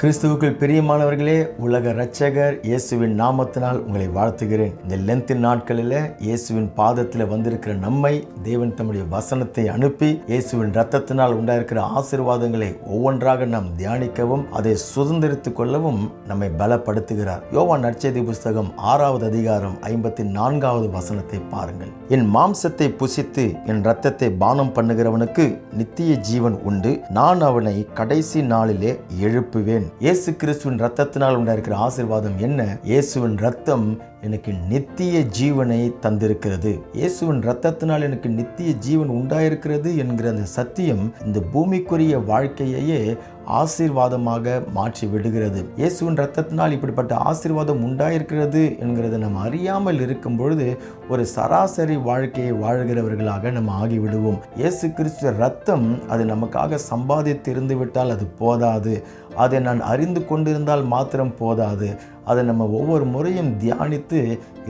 கிறிஸ்துவுக்குள் பிரியமானவர்களே உலக இரட்சகர் இயேசுவின் நாமத்தினால் உங்களை வாழ்த்துகிறேன். இந்த லென்த்தின் நாட்களில் இயேசுவின் பாதத்தில் வந்திருக்கிற நம்மை தேவன் தம்முடைய வசனத்தை அனுப்பி இயேசுவின் ரத்தத்தினால் உண்டாயிருக்கிற ஆசீர்வாதங்களை ஒவ்வொன்றாக நாம் தியானிக்கவும் அதை சுதந்திரித்துக் கொள்ளவும் நம்மை பலப்படுத்துகிறார். யோவான் நற்செய்தி புஸ்தகம் ஆறாவது அதிகாரம் ஐம்பத்தி நான்காவது வசனத்தை பாருங்கள். என் மாம்சத்தை புசித்து என் ரத்தத்தை பானம் பண்ணுகிறவனுக்கு நித்திய ஜீவன் உண்டு. நான் அவனை கடைசி நாளிலே எழுப்புவேன். இயேசு கிறிஸ்துவின் ரத்தத்தினால் உண்டாயிருக்கிற ஆசீர்வாதம் என்ன? இயேசுவின் ரத்தம் எனக்கு நித்திய ஜீவனை தந்திருக்கிறது. இயேசுவின் ரத்தத்தினால் எனக்கு நித்திய ஜீவன் உண்டாயிருக்கிறது என்கிற அந்த சத்தியம் இந்த பூமிக்குரிய வாழ்க்கையையே ஆசீர்வாதமாக மாற்றி விடுகிறது. இயேசுவின் ரத்தத்தினால் இப்படிப்பட்ட ஆசீர்வாதம் உண்டாயிருக்கிறது என்கிறத நம்ம அறியாமல் இருக்கும் பொழுது ஒரு சராசரி வாழ்க்கையை வாழ்கிறவர்களாக நம்ம ஆகிவிடுவோம். இயேசு கிறிஸ்துவ ரத்தம் அது நமக்காக சம்பாதித்து இருந்துவிட்டால் அது போதாது. அதை நான் அறிந்து கொண்டிருந்தால் மாத்திரம் போதாது. அதை நம்ம ஒவ்வொரு முறையும் தியானித்து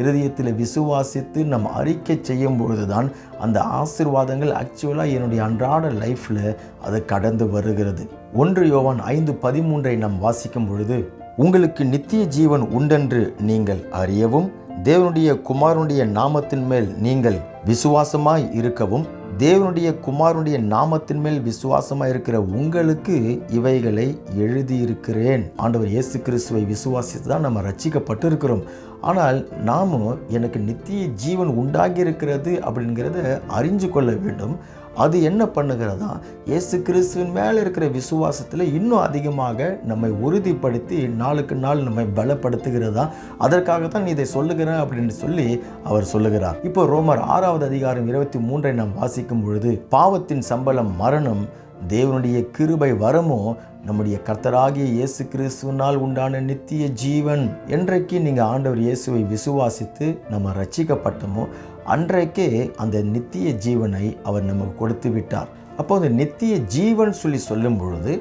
இருதயத்தில் விசுவாசித்து நம்ம அறிக்கை செய்யும் பொழுது தான் அந்த ஆசிர்வாதங்கள் ஆக்சுவலாக என்னுடைய அன்றாட லைஃப்பில் அது கடந்து வருகிறது. ஒன்று யோவான் ஐந்து பதிமூன்றை நாம் வாசிக்கும் பொழுது உங்களுக்கு நித்திய ஜீவன் உண்டென்று நீங்கள் அறியவும் தேவனுடைய குமாரனுடைய நாமத்தின் மேல் நீங்கள் விசுவாசமாய் இருக்கவும் தேவனுடைய குமாரனுடைய நாமத்தின் மேல் விசுவாசமாக இருக்கிற உங்களுக்கு இவைகளை எழுதியிருக்கிறேன். ஆண்டவர் இயேசு கிறிஸ்துவை விசுவாசித்து தான் நம்ம ரட்சிக்கப்பட்டு இருக்கிறோம் ஆனால் நாமும் எனக்கு நித்திய ஜீவன் உண்டாகி இருக்கிறது அப்படிங்கிறத அறிஞ்சு கொள்ள வேண்டும். அது என்ன பண்ணுகிறதா? இயேசு கிறிஸ்துவின் மேலே இருக்கிற விசுவாசத்தில் இன்னும் அதிகமாக நம்மை உறுதிப்படுத்தி நாளுக்கு நாள் நம்மை பலப்படுத்துகிறதா? அதற்காக தான் நீ இதை சொல்லுகிறேன் அப்படின்னு சொல்லி அவர் சொல்லுகிறார். இப்போ ரோமர் ஆறாவது அதிகாரம் இருபத்தி மூன்றை நாம் வாசிக்கும் பொழுது பாவத்தின் சம்பளம் மரணம் தேவனுடைய கிருபை வரமோ? நம்முடைய கர்த்தராகிய இயேசு கிறிஸ்துவினால் உண்டான நித்திய ஜீவன். என்றைக்கு நீங்கள் ஆண்டவர் இயேசுவை விசுவாசித்து நம்ம ரட்சிக்கப்பட்டோமோ அன்றைக்கே அந்த நித்திய ஜீவனை அவர் நமக்கு கொடுத்து விட்டார் அப்போ அந்த நித்திய ஜீவன் சொல்லி சொல்லும் பொழுது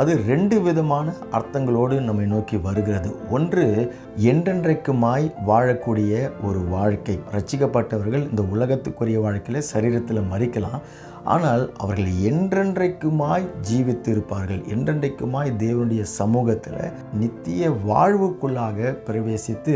அது ரெண்டு விதமான அர்த்தங்களோடு நம்மை நோக்கி வருகிறது. ஒன்று என்றென்றைக்குமாய் வாழக்கூடிய ஒரு வாழ்க்கை. ரசிக்கப்பட்டவர்கள் இந்த உலகத்துக்குரிய வாழ்க்கையில் சரீரத்தில் மறிக்கலாம். ஆனால் அவர்கள் என்றென்றைக்குமாய் ஜீவித்து இருப்பார்கள் என்றென்றைக்குமாய் தேவனுடைய சமூகத்தில் நித்திய வாழ்வுக்குள்ளாக பிரவேசித்து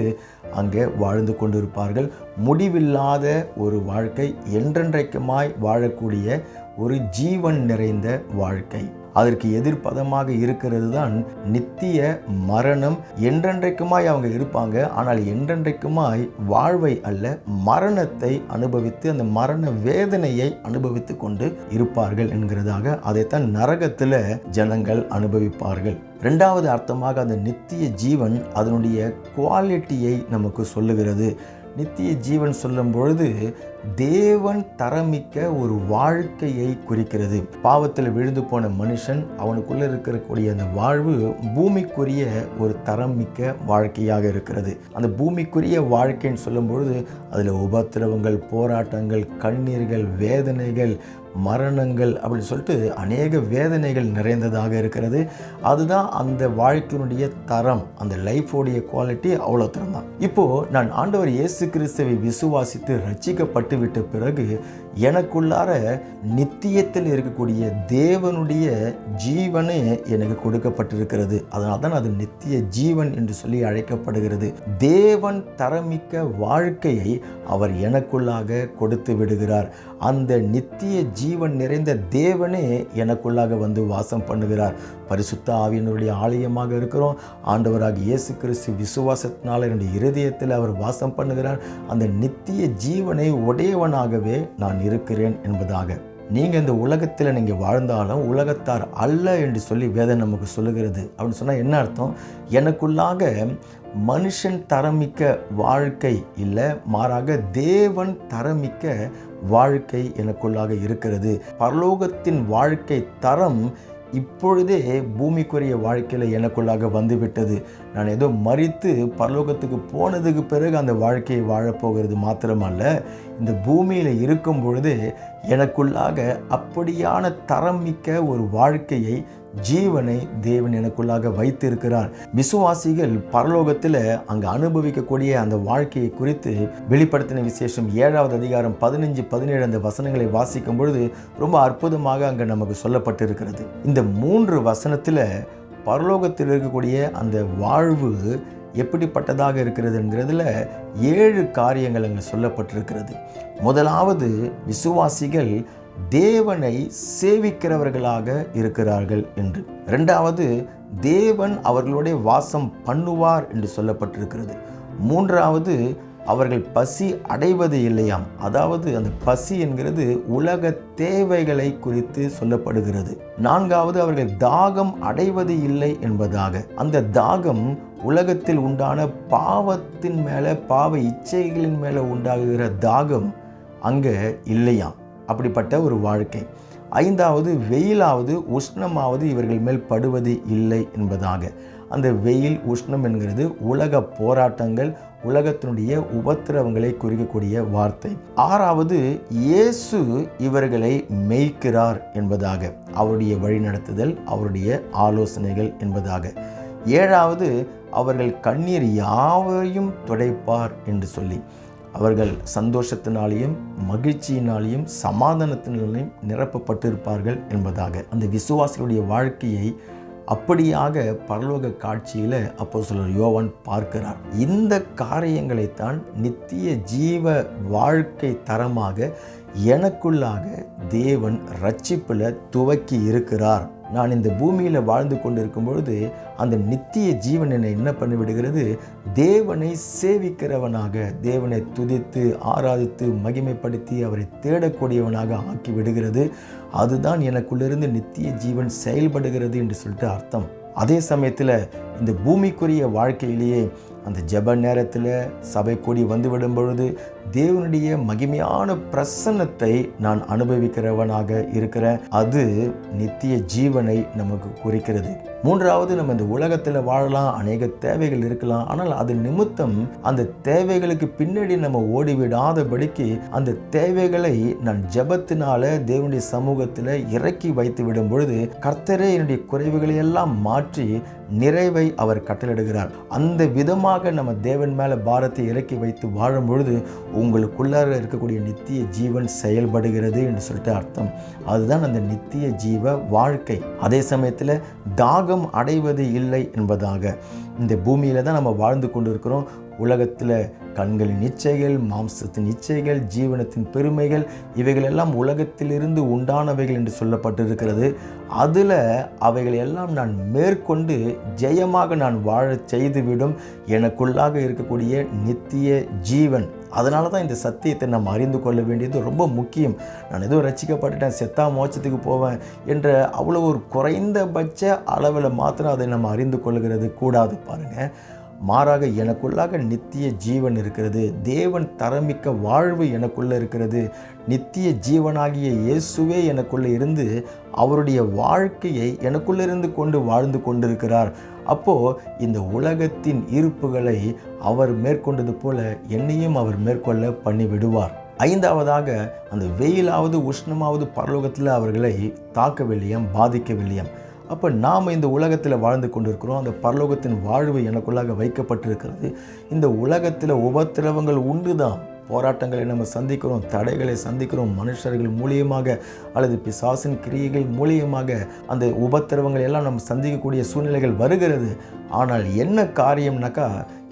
அங்கே வாழ்ந்து கொண்டிருப்பார்கள். முடிவில்லாத ஒரு வாழ்க்கை என்றென்றைக்குமாய் வாழக்கூடிய ஒரு ஜீவன் நிறைந்த வாழ்க்கை. அதற்கு எதிர்ப்பதமாக இருக்கிறது தான் நித்திய மரணம். என்றென்றைக்குமாய் அவங்க இருப்பாங்க ஆனால் என்றென்றைக்குமாய் வாழ்வை அல்ல மரணத்தை அனுபவித்து அந்த மரண வேதனையை அனுபவித்து கொண்டு இருப்பார்கள் என்கிறதாக அதைத்தான் நரகத்தில் ஜனங்கள் அனுபவிப்பார்கள். ரெண்டாவது அர்த்தமாக அந்த நித்திய ஜீவன் அதனுடைய குவாலிட்டியை நமக்கு சொல்லுகிறது. நித்திய ஜீவன் சொல்லும் பொழுது தேவன் தரமிக்க ஒரு வாழ்க்கையை குறிக்கிறது. பாவத்தில் விழுந்து போன மனுஷன் அவனுக்குள்ளே இருக்கக்கூடிய அந்த வாழ்வு பூமிக்குரிய ஒரு தரம் மிக்க வாழ்க்கையாக இருக்கிறது. அந்த பூமிக்குரிய வாழ்க்கைன்னு சொல்லும் பொழுது அதில் உபத்திரவங்கள் போராட்டங்கள் கண்ணீர்கள் வேதனைகள் மரணங்கள் அப்படின்னு சொல்லிட்டு அநேக வேதனைகள் நிறைந்ததாக இருக்கிறது. அதுதான் அந்த வாழ்க்கையினுடைய தரம் அந்த லைஃபோடைய குவாலிட்டி அவ்வளோ தரம் தான். இப்போது நான் ஆண்டவர் இயேசு கிறிஸ்துவை விசுவாசித்து ரட்சிக்கப்பட்டு விட்ட பிறகு எனக்குள்ளார நித்தியத்தில் இருக்கக்கூடிய தேவனுடைய ஜீவனே எனக்கு கொடுக்கப்பட்டிருக்கிறது. அதனால் தான் அது நித்திய ஜீவன் என்று சொல்லி அழைக்கப்படுகிறது. தேவன் தரமிக்க வாழ்க்கையை அவர் எனக்குள்ளாக கொடுத்து விடுகிறார். அந்த நித்திய ஜீவன் நிறைந்த தேவனே எனக்குள்ளாக வந்து வாசம் பண்ணுகிறார். பரிசுத்த ஆவியனுடைய ஆலயமாக இருக்கிறோம். ஆண்டவராக இயேசு கிறிஸ்து விசுவாசத்தினால் என்னுடைய இருதயத்தில் அவர் வாசம் பண்ணுகிறார். அந்த நித்திய ஜீவனை உடையவனாகவே நான் இருக்கிறேன் என்பதாக. நீங்கள் இந்த உலகத்தில் நீங்கள் வாழ்ந்தாலும் உலகத்தார் அல்ல என்று சொல்லி வேதம் நமக்கு சொல்லுகிறது. அப்படின்னு சொன்னால் என்ன அர்த்தம்? எனக்குள்ளாக மனுஷன் தரமிக்க வாழ்க்கை இல்லை மாறாக தேவன் தரமிக்க வாழ்க்கை எனக்குள்ளாக இருக்கிறது. பரலோகத்தின் வாழ்க்கை தரம் இப்பொழுதே பூமிக்குரிய வாழ்க்கையில் எனக்குள்ளாக வந்துவிட்டது. நான் ஏதோ மறித்து பரலோகத்துக்கு போனதுக்கு பிறகு அந்த வாழ்க்கையை வாழப்போகிறது மாத்திரமல்ல இந்த பூமியில் இருக்கும் பொழுது எனக்குள்ளாக அப்படியான தரம் மிக்க ஒரு வாழ்க்கையை ஜீவனை தேவன் எனக்குள்ளாக வைத்திருக்கிறார். விசுவாசிகள் பரலோகத்தில் அங்கு அனுபவிக்கக்கூடிய அந்த வாழ்க்கையை குறித்து வெளிப்படுத்தின விசேஷம் ஏழாவது அதிகாரம் பதினஞ்சு பதினேழு அந்த வசனங்களை வாசிக்கும் பொழுது ரொம்ப அற்புதமாக அங்கே நமக்கு சொல்லப்பட்டிருக்கிறது. இந்த மூன்று வசனத்தில் பரலோகத்தில் இருக்கக்கூடிய அந்த வாழ்வு எப்படிப்பட்டதாக இருக்கிறது என்கிறதுல ஏழு காரியங்கள் அங்கே சொல்லப்பட்டிருக்கிறது. முதலாவது விசுவாசிகள் தேவனை சேவிக்கிறவர்களாக இருக்கிறார்கள் என்று. ரெண்டாவது தேவன் அவர்களுடைய வாசம் பண்ணுவார் என்று சொல்லப்பட்டிருக்கிறது. மூன்றாவது அவர்கள் பசி அடைவது இல்லையாம். அதாவது அந்த பசி என்கிறது உலக தேவைகளை குறித்து சொல்லப்படுகிறது. நான்காவது அவர்கள் தாகம் அடைவது இல்லை என்பதாக. அந்த தாகம் உலகத்தில் உண்டான பாவத்தின் மேலே பாவ இச்சைகளின் மேலே உண்டாகுகிற தாகம் அங்கே இல்லையாம். அப்படிப்பட்ட ஒரு வாழ்க்கை. ஐந்தாவது வெயிலாவது உஷ்ணமாவது இவர்கள் மேல் படுவது இல்லை என்பதாக. அந்த வெயில் உஷ்ணம் என்கிறது உலக போராட்டங்கள் உலகத்தினுடைய உபத்திரவங்களை குறிக்கக்கூடிய வார்த்தை. ஆறாவது இயேசு இவர்களை மேய்க்கிறார் என்பதாக. அவருடைய வழிநடத்துதல் அவருடைய ஆலோசனைகள் என்பதாக. ஏழாவது அவர்கள் கண்ணீர் யாவையும் துடைப்பார் என்று சொல்லி. அவர்கள் சந்தோஷத்தினாலேயும் மகிழ்ச்சியினாலேயும் சமாதானத்தினாலேயும் நிரப்பப்பட்டிருப்பார்கள் என்பதாக. அந்த விசுவாசிகளுடைய வாழ்க்கையை அப்படியாக பரலோக காட்சியில் அப்போ சிலர் யோவான் பார்க்கிறார். இந்த காரியங்களைத்தான் நித்திய ஜீவ வாழ்க்கை தரமாக எனக்குள்ளாக தேவன் ரட்சிப்பில் துவக்கி இருக்கிறார். நான் இந்த பூமியில் வாழ்ந்து கொண்டிருக்கும் பொழுது அந்த நித்திய ஜீவன் என்னை என்ன பண்ணிவிடுகிறது? தேவனை சேவிக்கிறவனாக தேவனை துதித்து ஆராதித்து மகிமைப்படுத்தி அவரை தேடக்கூடியவனாக ஆக்கி விடுகிறது அதுதான் எனக்குள்ளிருந்து நித்திய ஜீவன் செயல்படுகிறது என்று சொல்லிட்டு அர்த்தம். அதே சமயத்தில் இந்த பூமிக்குரிய வாழ்க்கையிலேயே அந்த ஜெப நேரத்தில் சபை கூடி வந்துவிடும் பொழுது தேவனுடைய மகிமையான பிரசன்னத்தை நான் அனுபவிக்கிறவனாக இருக்கிறேன் அது நித்திய ஜீவனை நமக்கு குறிக்கிறது. மூன்றாவது நம்ம இந்த உலகத்தில் வாழலாம் அநேக தேவைகள் இருக்கலாம் ஆனால் அது நிமித்தம் அந்த தேவைகளுக்கு பின்னாடி நம்ம ஓடிவிடாதபடிக்கு அந்த தேவைகளை நான் ஜெபத்தினால தேவனுடைய சமூகத்தில் இறக்கி வைத்து விடும் பொழுது கர்த்தரே என்னுடைய குறைவுகளை எல்லாம் மாற்றி நிறைவை அவர் கட்டளிடுகிறார் அந்த விதமாக நம்ம தேவன் மேலே பாரத்தை இறக்கி வைத்து வாழும் பொழுது உங்களுக்குள்ளார இருக்கக்கூடிய நித்திய ஜீவன் செயல்படுகிறது என்று சொல்லிட்டு அர்த்தம். அதுதான் அந்த நித்திய ஜீவ வாழ்க்கை. அதே சமயத்தில் தாகம் அடைவது இல்லை என்பதாக. இந்த பூமியில் தான் நம்ம வாழ்ந்து கொண்டு இருக்கிறோம் உலகத்தில் கண்களின் இச்சைகள் மாம்சத்தின் இச்சைகள் ஜீவனத்தின் பெருமைகள் இவைகள் எல்லாம் உலகத்திலிருந்து உண்டானவைகள் என்று சொல்லப்பட்டிருக்கிறது. அதில் அவைகள் எல்லாம் நான் மேற்கொண்டு ஜெயமாக நான் வாழ செய்துவிடும் எனக்குள்ளாக இருக்கக்கூடிய நித்திய ஜீவன். அதனால தான் இந்த சத்தியத்தை நம்ம அறிந்து கொள்ள வேண்டியது ரொம்ப முக்கியம். நான் ஏதோ ரசிக்கப்பட்டுட்டேன் செத்தா மோட்சத்துக்கு போவேன் என்ற அவ்வளோ ஒரு குறைந்தபட்ச அளவில் மாத்திரம் அதை நம்ம அறிந்து கொள்கிறது. கூடாது பாருங்கள் மாறாக எனக்குள்ளாக நித்திய ஜீவன் இருக்கிறது. தேவன் தரமிக்க வாழ்வு எனக்குள்ளே இருக்கிறது. நித்திய ஜீவனாகிய இயேசுவே எனக்குள்ளே இருந்து அவருடைய வாழ்க்கையை எனக்குள்ளே இருந்து கொண்டு வாழ்ந்து கொண்டிருக்கிறார். அப்போது இந்த உலகத்தின் இருப்புகளை அவர் மேற்கொண்டது போல என்னையும் அவர் மேற்கொள்ள பண்ணி விடுவார் ஐந்தாவதாக அந்த வெயிலாவது உஷ்ணமாவது பரலோகத்தில் அவர்களை தாக்கவில்லையாம் பாதிக்கவில்லையாம். அப்போ நாம் இந்த உலகத்தில் வாழ்ந்து கொண்டிருக்கிறோம் அந்த பரலோகத்தின் வாழ்வு எனக்குள்ளாக வைக்கப்பட்டிருக்கிறது. இந்த உலகத்தில் உபத்திரவங்கள் உண்டு தான் போராட்டங்களை நம்ம சந்திக்கிறோம் தடைகளை சந்திக்கிறோம் மனுஷர்கள் மூலியமாக அல்லது பிசாசின் கிரியைகள் மூலியமாக அந்த உபத்திரவங்கள் எல்லாம் நம்ம சந்திக்கக்கூடிய சூழ்நிலைகள் வருகிறது. ஆனால் என்ன காரியம்னாக்கா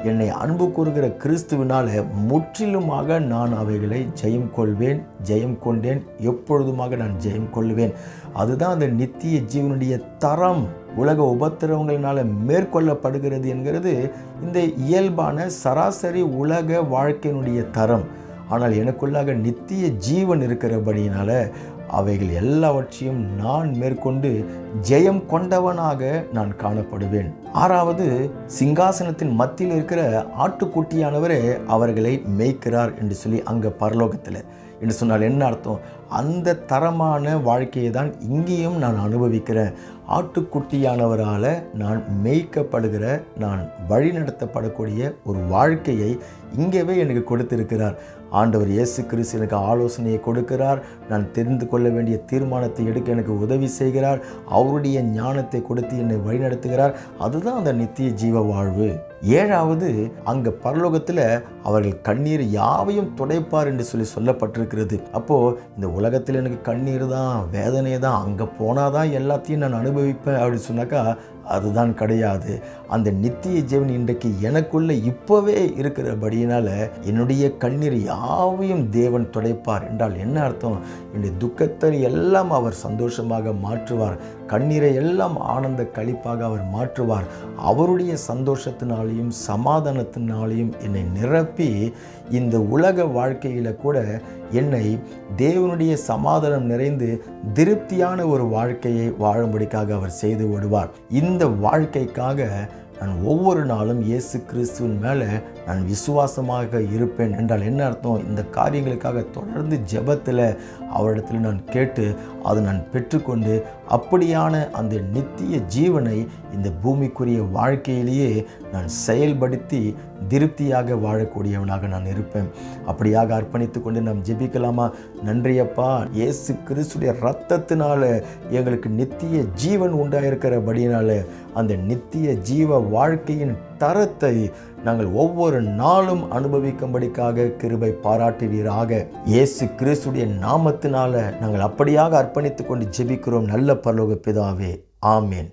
என்னை அன்பு கூறுகிற கிறிஸ்துவினால முற்றிலுமாக நான் அவைகளை ஜெயம் கொள்வேன் ஜெயம் கொண்டேன் எப்பொழுதுமாக நான் ஜெயம் கொள்வேன். அதுதான் அந்த நித்திய ஜீவனுடைய தரம். உலக உபத்திரவங்களினால மேற்கொள்ளப்படுகிறது என்கிறது இந்த இயல்பான சராசரி உலக வாழ்க்கையினுடைய தரம். ஆனால் எனக்குள்ளாக நித்திய ஜீவன் இருக்கிறபடியினால அவைகள் எல்லாவற்றையும் நான் மேற்கொண்டு ஜெயம் கொண்டவனாக நான் காணப்படுவேன். ஆறாவது சிங்காசனத்தின் மத்தியில் இருக்கிற ஆட்டுக்குட்டியானவரே அவர்களை மேய்க்கிறார் என்று சொல்லி அங்கே பரலோகத்தில். என்று சொன்னால் என்ன அர்த்தம்? அந்த தரமான வாழ்க்கையை தான் இங்கேயும் நான் அனுபவிக்கிறேன் ஆட்டுக்குட்டியானவரால் நான் மேய்க்கப்படுகிற நான் வழிநடத்தப்படக்கூடிய ஒரு வாழ்க்கையை இங்கேவே எனக்கு கொடுத்திருக்கிறார். ஆண்டவர் இயேசு கிறிஸ்து எனக்கு ஆலோசனையை கொடுக்கிறார். நான் தெரிந்து கொள்ள வேண்டிய தீர்மானத்தை எடுக்க எனக்கு உதவி செய்கிறார். அவருடைய ஞானத்தை கொடுத்து என்னை வழிநடத்துகிறார். அதுதான் அந்த நித்திய ஜீவ வாழ்வு. ஏழாவது அங்கே பரலோகத்தில் அவர்கள் கண்ணீர் யாவையும் துடைப்பார் என்று சொல்லி சொல்லப்பட்டிருக்கிறது. அப்போது இந்த உலகத்தில் எனக்கு கண்ணீர் தான் வேதனை தான் அங்கே போனால் தான் எல்லாத்தையும் நான் அனுபவிப்பேன் அப்படின்னு சொன்னாக்கா அதுதான் கிடையாது. அந்த நித்திய ஜீவன் இன்றைக்கு எனக்குள்ளே இப்போவே இருக்கிறபடியினால் என்னுடைய கண்ணீர் யாவையும் தேவன் துடைப்பார் என்றால் என்ன அர்த்தம்? என்னுடைய துக்கத்தை எல்லாம் அவர் சந்தோஷமாக மாற்றுவார். கண்ணீரை எல்லாம் ஆனந்த கழிப்பாக அவர் மாற்றுவார். அவருடைய சந்தோஷத்தினாலேயும் சமாதானத்தினாலேயும் என்னை நிரப்பி இந்த உலக வாழ்க்கையில் கூட என்னை தேவனுடைய சமாதானம் நிறைந்து திருப்தியான ஒரு வாழ்க்கையை வாழும்படிக்காக அவர் செய்து விடுவார் இந்த வாழ்க்கைக்காக நான் ஒவ்வொரு நாளும் இயேசு கிறிஸ்துவின் மேலே நான் விசுவாசமாக இருப்பேன் என்றால் என்ன அர்த்தம்? இந்த காரியங்களுக்காக தொடர்ந்து ஜெபத்தில் அவரிடத்தில் நான் கேட்டு அதை நான் பெற்றுக்கொண்டு அப்படியான அந்த நித்திய ஜீவனை இந்த பூமிக்குரிய வாழ்க்கையிலேயே நான் செயல்படுத்தி திருப்தியாக வாழக்கூடியவனாக நான் இருப்பேன். அப்படியாக அர்ப்பணித்து கொண்டு நாம் ஜெபிக்கலாமா? நன்றியப்பா இயேசு கிறிஸ்துடைய ரத்தத்தினால எங்களுக்கு நித்திய ஜீவன் உண்டாயிருக்கிறபடியினால அந்த நித்திய ஜீவ வாழ்க்கையின் தரத்தை நாங்கள் ஒவ்வொரு நாளும் அனுபவிக்கும்படிக்காக கிருபை பாராட்டுவீராக. இயேசு கிறிஸ்துடைய நாமத்தினால நாங்கள் அப்படியாக அர்ப்பணித்து கொண்டு ஜெபிக்கிறோம். நல்ல பரலோக பிதாவே. ஆமேன்.